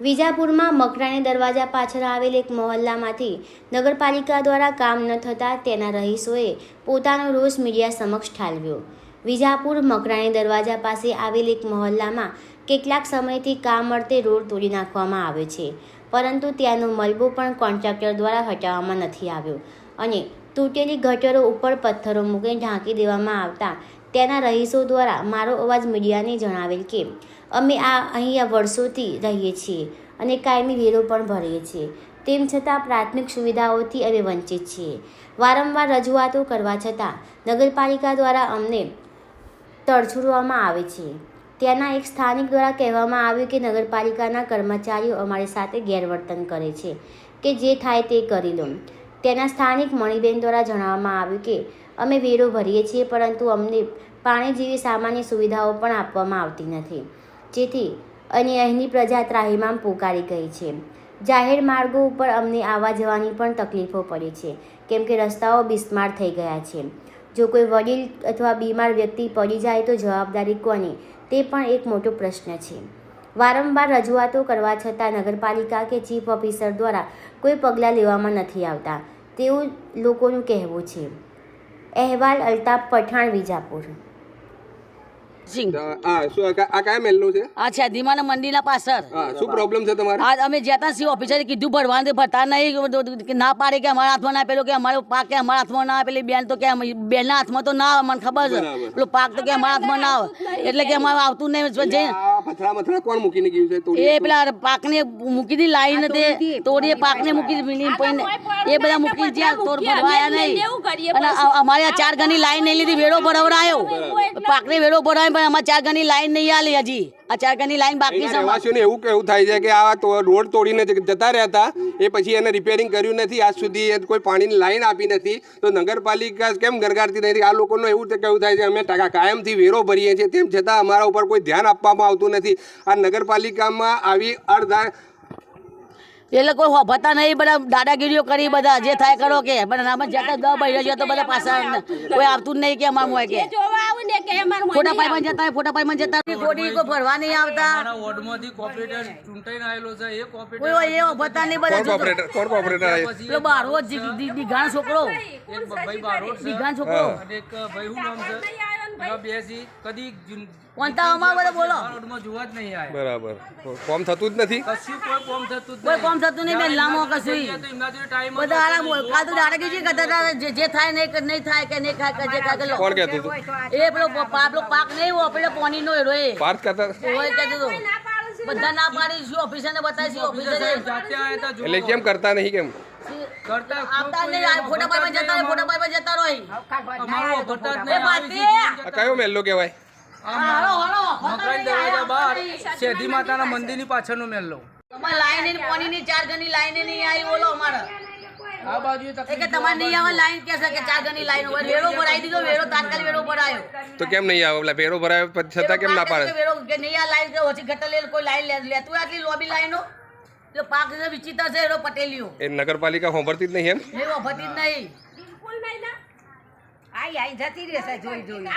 વિજાપુરમાં મકરાણી દરવાજા પાછળ આવેલ એક મહોલ્લામાંથી નગરપાલિકા દ્વારા કામ ન થતાં તેના રહીશોએ પોતાનો રોષ મીડિયા સમક્ષ ઠાલવ્યો. વિજાપુર મકરાણી દરવાજા પાસે આવેલ એક મહોલ્લામાં કેટલાક સમયથી કામ અર્થે રોડ તોડી નાખવામાં આવે છે, પરંતુ ત્યાંનો મલબો પણ કોન્ટ્રાક્ટર દ્વારા હટાવવામાં નથી આવ્યો અને તૂટેલી ગટરો ઉપર પથ્થરો મૂકીને ઢાંકી દેવામાં આવતા ત્યાંના રહીશો દ્વારા મારો અવાજ મીડિયાને જણાવેલ કે, અમે આ અહીંયા વર્ષોથી રહીએ છીએ અને કાયમી વેરો પણ ભરીએ છીએ. તેમ છતાં પ્રાથમિક સુવિધાઓથી અમે વંચિત છીએ. વારંવાર રજૂઆતો કરવા છતાં નગરપાલિકા દ્વારા અમને તડછોડવામાં આવે છે. ત્યાંના એક સ્થાનિક દ્વારા કહેવામાં આવ્યું કે નગરપાલિકાના કર્મચારીઓ અમારી સાથે ગેરવર્તન કરે છે કે જે થાય તે કરી લો ત્યાંના સ્થાનિક મણિબેન દ્વારા જણાવવામાં આવ્યું કે અમે વેરો ભરીએ છીએ, પરંતુ અમને પાણી જેવી સામાન્ય સુવિધાઓ પણ આપવામાં આવતી નથી. જેથી અને અહીંની પ્રજા ત્રાહિમામ પોકારી ગઈ છે. જાહેર માર્ગો ઉપર અમને આવવા જવાની પણ તકલીફો પડે છે, કેમ કે રસ્તાઓ બિસ્માર થઈ ગયા છે. જો કોઈ વડીલ અથવા બીમાર વ્યક્તિ પડી જાય તો જવાબદારી કોની? તે પણ એક મોટો પ્રશ્ન છે. વારંવાર રજૂઆતો કરવા છતાં નગરપાલિકા કે ચીફ ઓફિસર દ્વારા કોઈ પગલાં લેવામાં નથી આવતા, તેવું લોકોનું કહેવું છે. અહેવાલ અલ્તાફ પઠાણ વિજાપુર. સિંહ તો શું આ કયા મહેલનું છે? આ છે ધીમાના મંદિરના પાછળ. હા શું પ્રોબ્લેમ છે તમારે? આજ અમે જ્યાં સિંહ ઓફિસરે કીધું ભરવાનું તે ભરતા નહીં ના પાડે કે અમારા હાથમાં ના પેલો કે અમારો પાક કે અમારા હાથમાં ના આવે પેલી બેન તો કે બેનના હાથમાં તો ના આવે મને ખબર છે. પેલો પાક તો કે અમારા હાથમાં ના આવે. એટલે કે અમારે આવતું નહીં જે આ પથરા મથરા કોણ મૂકીને ગયું છે? તોડી એ પેલા પાકને મૂકી દી લાઈન તે તોડીએ પાકને મૂકી દીધી પૈને એ બધા મૂકી જ્યાં તોડ ભરવાયા નહીં. અને અમારે આ ચાર ઘણી લાઈન નહીં લીધી વેળો ભરાવડાયો. પાકને વેળો ભરાય પણ અમારે ચાર ઘણી લાઈન નહીં આલી હજી. આ ચાર લાઈન બાકી છે રહેવાસીઓને એવું કેવું થાય છે કે આ તો રોડ તોડીને જતા રહ્યા હતા એ પછી એને રિપેરિંગ કર્યું નથી. આજ સુધી એ કોઈ પાણીની લાઈન આપી નથી. તો નગરપાલિકા કેમ ગરગારતી નથી આ લોકોનું એવું કેવું થાય છે અમે ટકા કાયમથી વેરો ભરીએ છીએ તેમ છતાં અમારા ઉપર કોઈ ધ્યાન આપવામાં આવતું નથી. આ નગરપાલિકામાં આવી અડધા એ લોકો ભતા નહીં બધા દાદાગીરીઓ કરી બધા જે થાય કરો કે. પણ આમાં જતા દસ બહેરો છે તો બધા પાછા કોઈ આવતું જ નહીં કે અમારું હોય કે ફોટા પાઈમાં જતા ફોટા પાઈમાં જતા ભરવા નહીં આવતા. અમારા વોર્ડમાંથી કોર્પોરેટર ચૂંટાઈને આવેલો છે એ કોર્પોરેટર કોઈ એ ભતા નહીં બધા. કોપરેટર કોણ કોપરેટર પેલો બારો છોકરો. એક ભાઈ છોકરો. અને એક ભાઈ શું નામ છે? એવા બે કદી અમારા બધા બોલો. રોડમાં જોવા જ નહીં આયા. બરાબર. કોમ થતું જ નથી? કશું કોઈ કોમ થતું કોઈ કોમ થતું નહીં બેન લાંબો કશું ત્યાં તો એમના જોડે time હતો બધા તો આરામ જોવા કાલ તો દાદાગીરી જે જે થાય નહીં નહીં થાય કે નહીં થાય કે જે કોણ કહેતું હતું? એ પેલો પાપલો પાક નહીં પેલો કરતા હોય કહેતું હતું. બધા ના પાડી શું ઓફિસરને બતાવી ઓફિસર ઓફિસરે એટલે કેમ કરતા નહીં કેમ? કરતા આવતા જ નહીં ફોટા જતા રહે ફોટા જતા રહે અમારું જ. કયો કહેવાય? માતાના મંદિરની પાછળનો મહેલો તમારે લાઈનની ચાર ઘરની લાઈન નહીં આવી બોલો અમારે. આ બાજુ કે તમારે નહીં આવે લાઈન કે છે કે ચાર ઘરની લાઈન હોય. વેરો ભરાઈ દીધો વેરો તાત્કાલિક વેરો ભરાયો. તો કેમ નહીં આવે? પેલા વેરો ભરાયો પછી છતાં કેમ ના પાડે? વેરો કે નહીં આ લાઈન કે ઓછી ઘટલેલ લે કોઈ લાઈન લે- લેતું આટલી લોબી લાઈનો? જો પાક છે વિચિત્ર છે એનો પટેલિયો એ નગરપાલિકા હોંભરતી જ નહીં એમ? એ વફતી જ નહીં. આઈ આઈ જતી રહેશે જોઈ જોઈ.